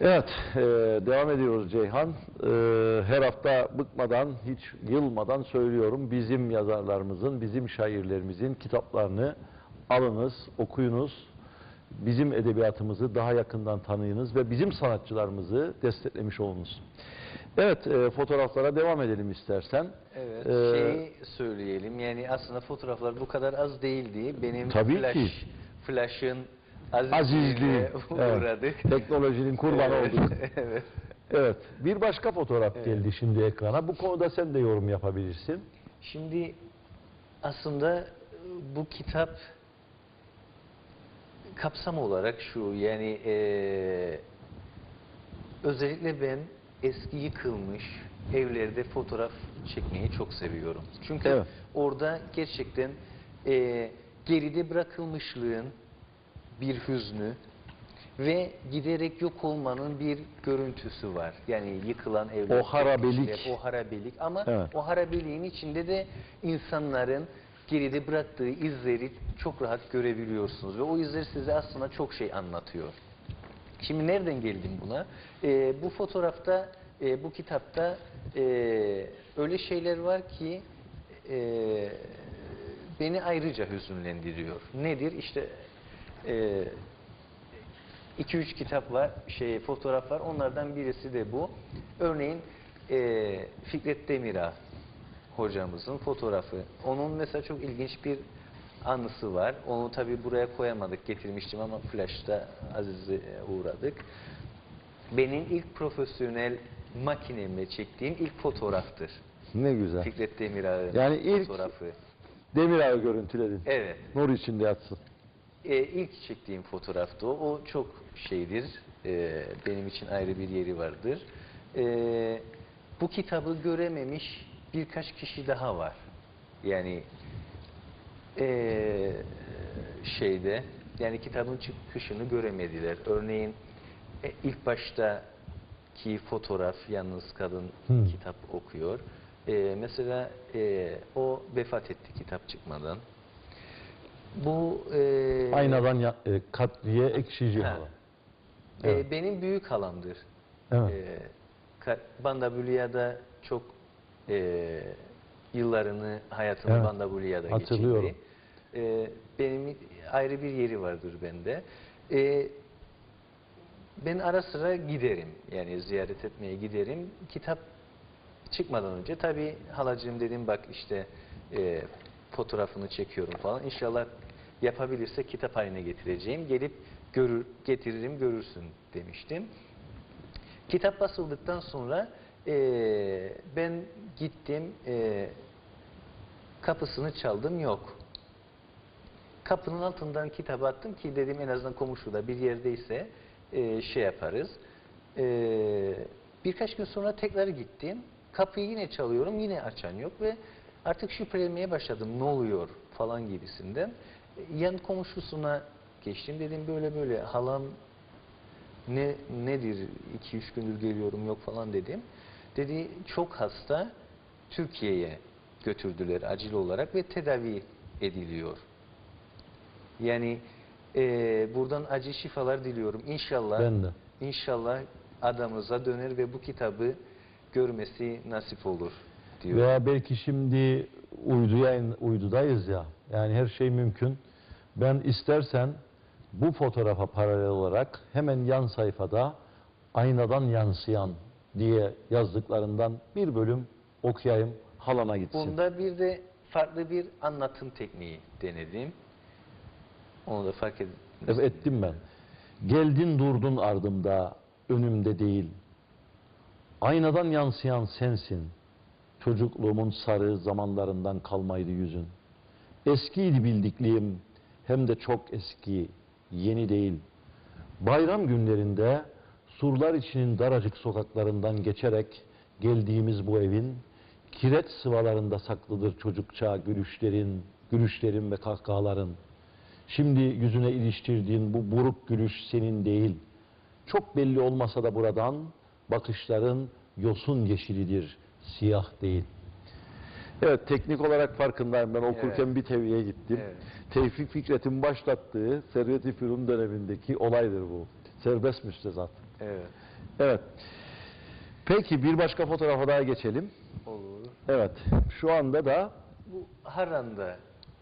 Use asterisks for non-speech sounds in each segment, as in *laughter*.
Evet, e, devam ediyoruz Ceyhan. E, her hafta bıkmadan, hiç yılmadan söylüyorum. Bizim yazarlarımızın, bizim şairlerimizin kitaplarını alınız, okuyunuz. Bizim edebiyatımızı daha yakından tanıyınız ve bizim sanatçılarımızı desteklemiş olunuz. Evet, e, fotoğraflara devam edelim istersen. Evet, Ee, şeyi söyleyelim. Yani aslında fotoğraflar bu kadar az değildi. Benim Tabii flash, ki. flash'ın Azizliği, azizliğine evet, uğradık. teknolojinin kurbanı Evet, olduk. *laughs* evet. Evet, bir başka fotoğraf geldi şimdi ekrana. Bu konuda sen de yorum yapabilirsin. Şimdi aslında e, bu kitap kapsam olarak şu yani eee, özellikle ben eski yıkılmış evlerde fotoğraf çekmeyi çok seviyorum. Çünkü Evet. orada gerçekten eee, geride bırakılmışlığın bir hüznü ve giderek yok olmanın bir görüntüsü var. Yani yıkılan evler, O harabelik. kişiler, o harabelik ama Evet. o harabeliğin içinde de insanların geride bıraktığı izleri çok rahat görebiliyorsunuz ve o izler size aslında çok şey anlatıyor. Şimdi nereden geldim buna? Ee, bu fotoğrafta, e, bu kitapta e, öyle şeyler var ki e, beni ayrıca hüzünlendiriyor. Nedir? İşte e, 2-3 kitap var, şey fotoğraf var. Onlardan birisi de bu. Örneğin e, Fikret Demirağ hocamızın fotoğrafı. Onun mesela çok ilginç bir anısı var. Onu tabi buraya koyamadık, getirmiştim ama Flash'ta Aziz'e uğradık. Benim ilk profesyonel makinemle çektiğim ilk fotoğraftır. Ne güzel. Fikret Demirağ'ın Yani ilk- fotoğrafı. Demirağı görüntüledin. Evet. Nur içinde yatsın. E, ilk çektiğim fotoğraftı o. O çok şeydir. e, benim için ayrı bir yeri vardır. E, bu kitabı görememiş birkaç kişi daha var. Yani e, şeyde yani kitabın çıkışını göremediler. Örneğin e, ilk baştaki fotoğraf yalnız kadın Hmm. kitap okuyor. E, mesela e, o vefat etti kitap çıkmadan. Bu e, Aynadan ya, e, katliye ekşici Ha. hava. e, Evet. benim büyük halamdır. Evet. E, Ka- Bandabuliya'da çok e, yıllarını hayatını Evet. Bandabuliya'da Hatırlıyorum. geçirdi. E, benim ayrı bir yeri vardır bende. E, ben ara sıra giderim. Yani ziyaret etmeye giderim. Kitap çıkmadan önce tabii halacığım dedim bak işte e, fotoğrafını çekiyorum falan. İnşallah yapabilirse kitap haline getireceğim. Gelip görür, getiririm görürsün demiştim. Kitap basıldıktan sonra e, ben gittim e, kapısını çaldım yok. Kapının altından kitabı attım ki dedim en azından komşuda bir yerdeyse e, şey yaparız. E, birkaç gün sonra tekrar gittim. Kapıyı yine çalıyorum yine açan yok ve artık şüphelenmeye başladım ne oluyor falan gibisinden. E, yan komşusuna geçtim dedim böyle böyle halam ne nedir 2-3 gündür geliyorum yok falan dedim. Dedi çok hasta Türkiye'ye götürdüler acil olarak ve tedavi ediliyor. Yani eee, buradan acil şifalar diliyorum. İnşallah Ben de. inşallah adamıza döner ve bu kitabı görmesi nasip olur diyor. Veya belki şimdi uyduya, uydudayız ya. Yani her şey mümkün. Ben istersen bu fotoğrafa paralel olarak hemen yan sayfada aynadan yansıyan diye yazdıklarından bir bölüm okuyayım halana gitsin. Bunda bir de farklı bir anlatım tekniği denedim. Onu da fark edin. Evet, ettim ben. Geldin durdun ardımda, önümde değil. Aynadan yansıyan sensin. Çocukluğumun sarı zamanlarından kalmaydı yüzün. Eskiydi bildikliğim, hem de çok eski, yeni değil. Bayram günlerinde surlar içinin daracık sokaklarından geçerek geldiğimiz bu evin kireç sıvalarında saklıdır çocukça gülüşlerin, gülüşlerin ve kahkahaların. Şimdi yüzüne iliştirdiğin bu buruk gülüş senin değil. Çok belli olmasa da buradan bakışların yosun yeşilidir, siyah değil. Evet teknik olarak farkındayım. Ben okurken bir teviye gittim. Evet. Tevfik Fikret'in başlattığı Servet-i Fünun dönemindeki olaydır bu. Serbest müstezat. Evet. Evet. Peki bir başka fotoğrafa daha geçelim. Olur. Evet. Şu anda da Bu Harran'da,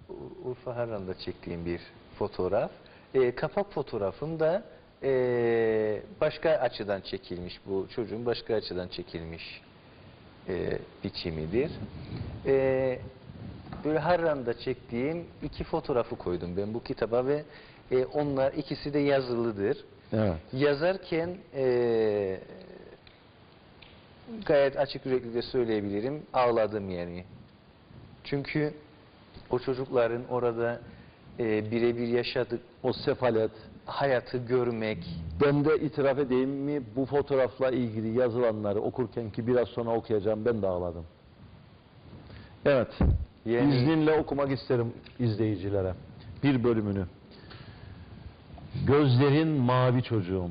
U- Urfa Harran'da çektiğim bir fotoğraf. Ee, kapak fotoğrafım da ee, başka açıdan çekilmiş bu çocuğun başka açıdan çekilmiş ee, biçimidir. Ee, böyle Harran'da çektiğim iki fotoğrafı koydum ben bu kitaba ve ee, onlar ikisi de yazılıdır. evet. Yazarken ee, gayet açık yüreklilikle söyleyebilirim ağladım yani. Çünkü o çocukların orada e, birebir yaşadık o sefalet. hayatı görmek, Ben de itiraf edeyim mi bu fotoğrafla ilgili yazılanları okurken ki biraz sonra okuyacağım ben de ağladım. Evet. Yani- İzninle okumak isterim izleyicilere. Bir bölümünü. Gözlerin mavi çocuğum.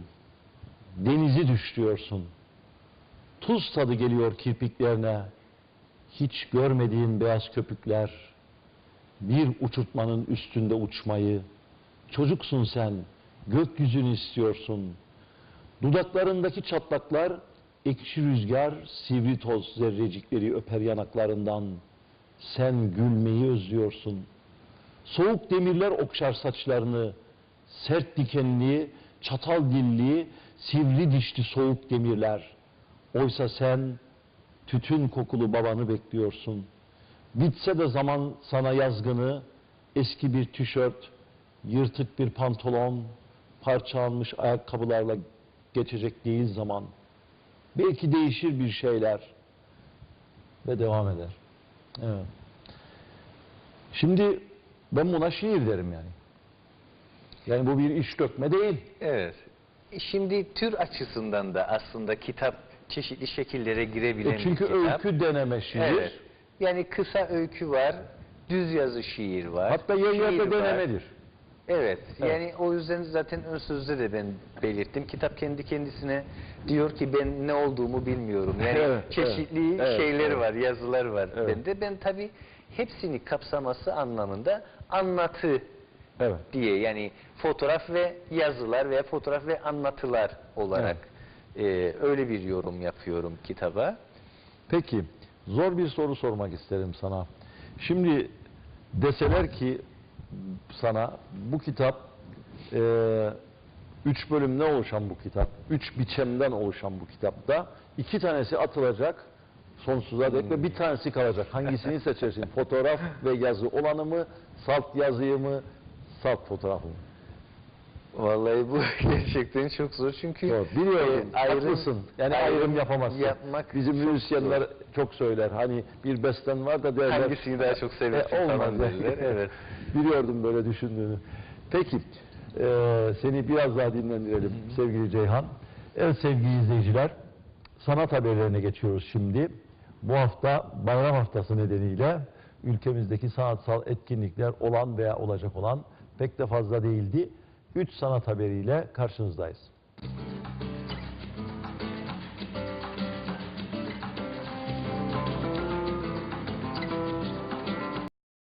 Denizi düşlüyorsun. Tuz tadı geliyor kirpiklerine. Hiç görmediğin beyaz köpükler. Bir uçurtmanın üstünde uçmayı. Çocuksun sen. Gökyüzünü istiyorsun. Dudaklarındaki çatlaklar ekşi rüzgar, sivri toz zerrecikleri öper yanaklarından. Sen gülmeyi özlüyorsun. Soğuk demirler okşar saçlarını. Sert dikenli, çatal dilli, sivri dişli soğuk demirler. Oysa sen tütün kokulu babanı bekliyorsun. Bitse de zaman sana yazgını, eski bir tişört, yırtık bir pantolon, parçalanmış ayakkabılarla geçecek değil zaman. Belki değişir bir şeyler ve devam eder. Evet. Şimdi ben buna şiir derim yani. Yani bu bir iş dökme değil. Evet. Şimdi tür açısından da aslında kitap çeşitli şekillere girebilen E çünkü bir kitap. öykü deneme şiir. Evet. Yani kısa öykü var, düz yazı şiir var. Hatta var. denemedir. Evet, Evet. yani o yüzden zaten ön sözde de ben belirttim. Kitap kendi kendisine diyor ki ben ne olduğumu bilmiyorum. Yani Evet, çeşitli evet, evet, şeyler evet. var, yazılar var Evet. bende. Ben tabii hepsini kapsaması anlamında anlatı Evet. diye yani fotoğraf ve yazılar veya fotoğraf ve anlatılar olarak e, öyle bir yorum yapıyorum kitaba. Peki, zor bir soru sormak isterim sana. Şimdi deseler ki sana bu kitap e, üç bölümden oluşan bu kitap, üç biçemden oluşan bu kitapta iki tanesi atılacak sonsuza dek ve bir tanesi kalacak. Hangisini *laughs* seçersin? Fotoğraf ve yazı olanı mı, salt yazıyı mı, salt fotoğrafı mı? Vallahi bu *laughs* gerçekten çok zor çünkü Doğru, biliyorum, e, ayrım- haklısın. Yani ayrım, yapamazsın. yapmak Bizim müzisyenler zor. çok söyler. Hani bir besten var da derler. Hangisini daha çok seversin E, olmaz falan derler, evet. Biliyordum böyle düşündüğünü. Peki, e, seni biraz daha dinlendirelim sevgili Ceyhan. Evet sevgili izleyiciler, sanat haberlerine geçiyoruz şimdi. Bu hafta bayram haftası nedeniyle ülkemizdeki sanatsal etkinlikler olan veya olacak olan pek de fazla değildi. Üç sanat haberiyle karşınızdayız.